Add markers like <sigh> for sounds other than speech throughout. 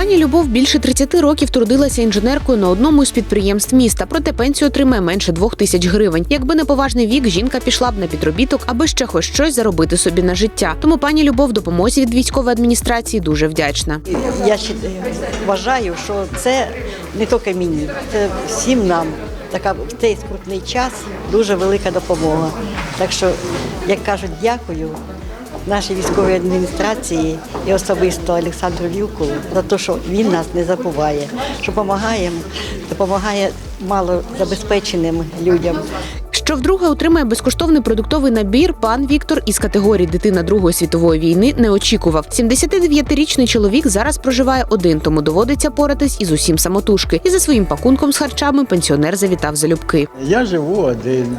Пані Любов більше 30 років трудилася інженеркою на одному із підприємств міста, проте пенсію отримає менше двох тисяч гривень. Якби не поважний вік, жінка пішла б на підробіток, аби ще хоч щось заробити собі на життя. Тому пані Любов допомозі від військової адміністрації дуже вдячна. Я ще вважаю, що це не тільки мені, це всім нам. Така в цей скрутний час дуже велика допомога. Так що, як кажуть, дякую нашій військовій адміністрації і особисто Олександру Вілкову за те, що він нас не забуває, що допомагає, допомагає малозабезпеченим людям. Що вдруге отримає безкоштовний продуктовий набір, пан Віктор із категорії дитина Другої світової війни не очікував. 79-річний чоловік зараз проживає один, тому доводиться поратись із усім самотужки. І за своїм пакунком з харчами пенсіонер завітав залюбки. Я живу один.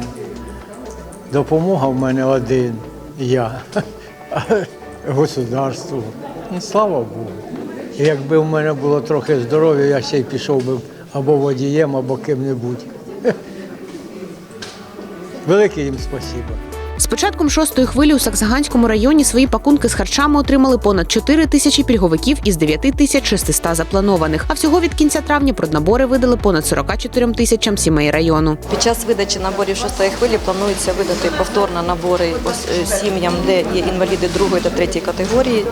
Допомога в мене один. Я. <laughs> Государству. Ну, слава Богу. Якби в мене було трохи здоров'я, я ще й пішов би або водієм, або ким-небудь. <laughs> Велике їм спасибо. З початком шостої хвилі у Саксаганському районі свої пакунки з харчами отримали понад 4 тисячі пільговиків із 9 тисяч 600 запланованих. А всього від кінця травня проднабори видали понад 44 тисячам сімей району. Під час видачі наборів шостої хвилі планується видати повторно набори е, сім'ям, де є інваліди другої та третьої категорії,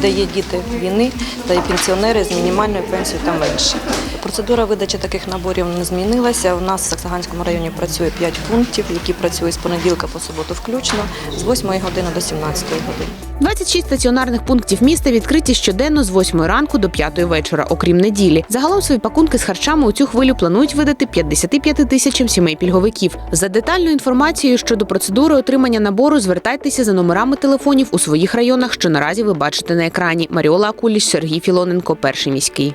де є діти війни та є пенсіонери з мінімальною пенсією та менше. Процедура видачі таких наборів не змінилася. У нас в Саксаганському районі працює 5 пунктів, які працюють з понеділка по суботу включно, з 8 години до 17 години. 26 стаціонарних пунктів міста відкриті щоденно з 8 ранку до 5 вечора, окрім неділі. Загалом свої пакунки з харчами у цю хвилю планують видати 55 тисячам сімей пільговиків. За детальною інформацією щодо процедури отримання набору звертайтеся за номерами телефонів у своїх районах, що наразі ви бачите на екрані. Маріола Акуліч, Сергій Філоненко, перший міський.